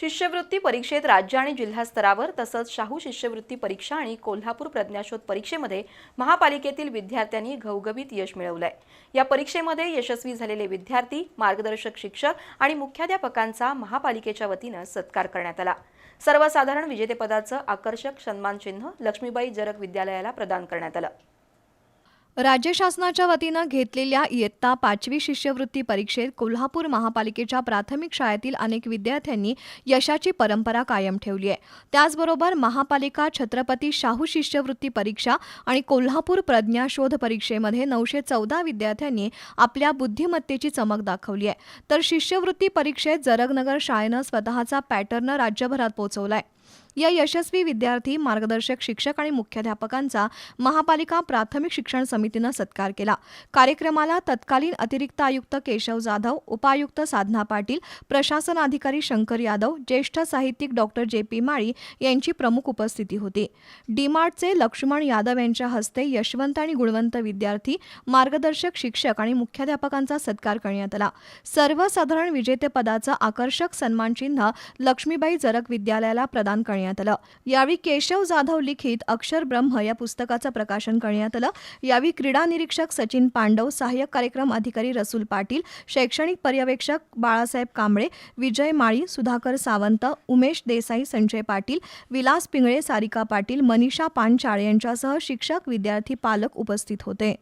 शिष्यवृत्ती परीक्षेत राज्य आणि जिल्हा स्तरावर तसंच शाहू शिष्यवृत्ती परीक्षा आणि कोल्हापूर प्रज्ञाशोध परीक्षेमध्ये महापालिकेतील विद्यार्थ्यांनी घवघवीत यश मिळवलंय. या परीक्षेमध्ये यशस्वी झालेले विद्यार्थी मार्गदर्शक शिक्षक आणि मुख्याध्यापकांचा महापालिकेच्या वतीनं सत्कार करण्यात आला. सर्वसाधारण विजेतेपदाचं आकर्षक सन्मानचिन्ह लक्ष्मीबाई जरक विद्यालयाला प्रदान करण्यात आलं. राज्य शासनाच्या वतीनं घेतलेल्या इयत्ता पाचवी शिष्यवृत्ती परीक्षेत कोल्हापूर महापालिकेच्या प्राथमिक शाळेतील अनेक विद्यार्थ्यांनी यशाची परंपरा कायम ठेवली आहे. त्याचबरोबर महापालिका छत्रपती शाहू शिष्यवृत्ती परीक्षा आणि कोल्हापूर प्रज्ञाशोध परीक्षेमध्ये नऊशे चौदा विद्यार्थ्यांनी आपल्या बुद्धिमत्तेची चमक दाखवली आहे. तर शिष्यवृत्ती परीक्षेत जरगनगर शाळेनं स्वतःचा पॅटर्न राज्यभरात पोहोचवलाय या यशस्वी विद्यार्थी मार्गदर्शक शिक्षक आणि मुख्याध्यापकांचा महापालिका प्राथमिक शिक्षण समितीनं सत्कार केला. कार्यक्रमाला तत्कालीन अतिरिक्त आयुक्त केशव जाधव उपायुक्त साधना पाटील प्रशासन अधिकारी शंकर यादव ज्येष्ठ साहित्यिक डॉक्टर जे पी माळी यांची प्रमुख उपस्थिती होती. डीमार्टचे लक्ष्मण यादव यांच्या हस्ते यशवंत आणि गुणवंत विद्यार्थी मार्गदर्शक शिक्षक आणि मुख्याध्यापकांचा सत्कार करण्यात आला. सर्वसाधारण विजेतेपदाचं आकर्षक सन्मानचिन्ह लक्ष्मीबाई जरक विद्यालयाला प्रदान करण्यात आलं. यावेळी केशव जाधव लिखित अक्षर ब्रह्म या पुस्तकाचं प्रकाशन करण्यात आलं. यावेळी क्रीडा निरीक्षक सचिन पांडव सहाय्यक कार्यक्रम अधिकारी रसूल पाटील शैक्षणिक पर्यवेक्षक बाळासाहेब कांबळे विजय माळी सुधाकर सावंत उमेश देसाई संजय पाटील विलास पिंगळे सारिका पाटील मनीषा पानचाळ यांच्यासह शिक्षक विद्यार्थी पालक उपस्थित होते.